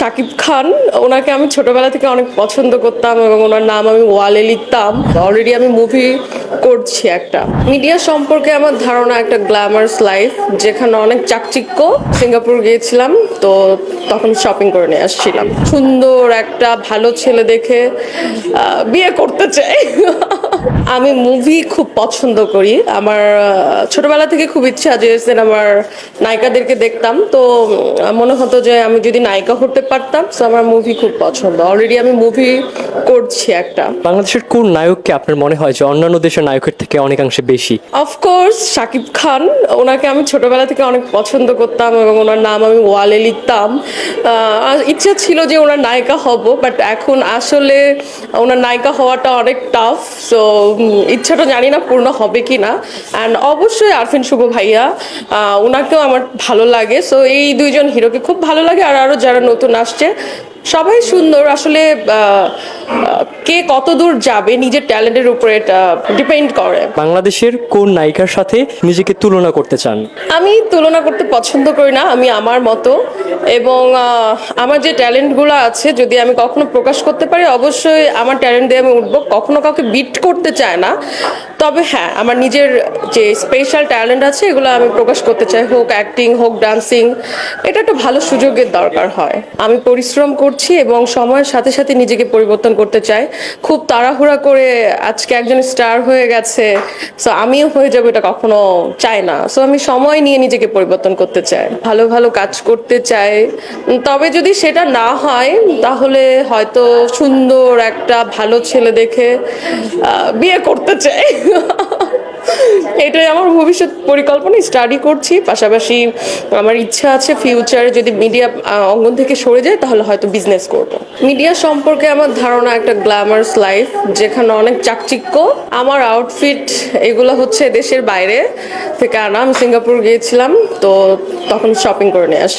শাকিব খান, ওনাকে আমি ছোটবেলা থেকে অনেক পছন্দ করতাম এবং ওনার নাম আমি ওয়ালে লিখতাম। অলরেডি আমি মুভি করছি একটা। মিডিয়া সম্পর্কে আমার ধারণা একটা গ্ল্যামার্স লাইফ যেখানে অনেক চাকচিক্য। সিঙ্গাপুর গিয়েছিলাম, তো তখন শপিং করে নিয়ে আসছিলাম। সুন্দর একটা ভালো ছেলে দেখে বিয়ে করতে চাই। আমি মুভি খুব পছন্দ করি। আমার ছোটবেলা থেকে খুব ইচ্ছা যে সিনেমার নায়িকাদেরকে দেখতাম। তো মনে হতো যে আমি যদি নায়িকা হতে পারতাম তো আমার মুভি খুব পছন্দ। অলরেডি আমি মুভি করছি একটা। বাংলাদেশের কোন নায়ককে আপনার মনে হয় যে অন্যান্য দেশের নায়কের থেকে অনেকাংশে বেশি? অফকোর্স শাকিব খান ওনাকে আমি ছোটবেলা থেকে অনেক পছন্দ করতাম এবং ওনার নাম আমি ওয়ালে লিখতাম। ইচ্ছা ছিল যে ওনার নায়িকা হব বাট এখন আসলে ওনার নায়িকা হওয়াটা অনেক টাফ সো ইচ্ছাটা জানি না পূর্ণ হবে কি না? অ্যান্ড অবশ্যই আরফিন শুভ ভাইয়া ওনাকেও আমার ভালো লাগে। সো এই দুইজন হিরোকে খুব ভালো লাগে। আর আরও যারা নতুন আসছে সবাই সুন্দর আসলে কে কত দূর যাবে নিজের ট্যালেন্টের উপরে এটা ডিপেন্ড করে। বাংলাদেশের কোন নায়িকার সাথে নিজেকে তুলনা করতে চান? আমি তুলনা করতে পছন্দ করি না আমি আমার মতো। এবং আমার যে ট্যালেন্টগুলো আছে যদি আমি কখনো প্রকাশ করতে পারি অবশ্যই আমার ট্যালেন্ট দিয়ে আমি উঠবো। কখনো কাউকে বিট করতে চায় না। তবে হ্যাঁ আমার নিজের যে স্পেশাল ট্যালেন্ট আছে এগুলো আমি প্রকাশ করতে চাই। হোক অ্যাক্টিং হোক ডান্সিং এটা একটা ভালো সুযোগের দরকার হয়। আমি পরিশ্রম করছি এবং সময়ের সাথে সাথে নিজেকে পরিবর্তন করতে চাই। খুব তাড়াহুড়া করে আজকে একজন স্টার হয়ে গেছে। সো আমিও হয়ে যাব এটা কখনো চাই না। সো আমি সময় নিয়ে নিজেকে পরিবর্তন করতে চাই। ভালো ভালো কাজ করতে চাই। তবে যদি সেটা না হয়, তাহলে হয়তো সুন্দর একটা ভালো ছেলে দেখে বিয়ে করতে চাই। এটাই আমার ভবিষ্যৎ পরিকল্পনা স্টাডি করছি, পাশাপাশি আমার ইচ্ছা আছে ফিউচারে যদি মিডিয়া অঙ্গন থেকে সরে যায়, তাহলে হয়তো বিজনেস করব। মিডিয়া সম্পর্কে আমার ধারণা একটা গ্ল্যামার্স লাইফ যেখানে অনেক চাকচিক্য, আমার আউটফিট এগুলো হচ্ছে দেশের বাইরে থেকে আনা। আমি সিঙ্গাপুর গিয়েছিলাম, তো তখন শপিং করে নিয়ে আসি।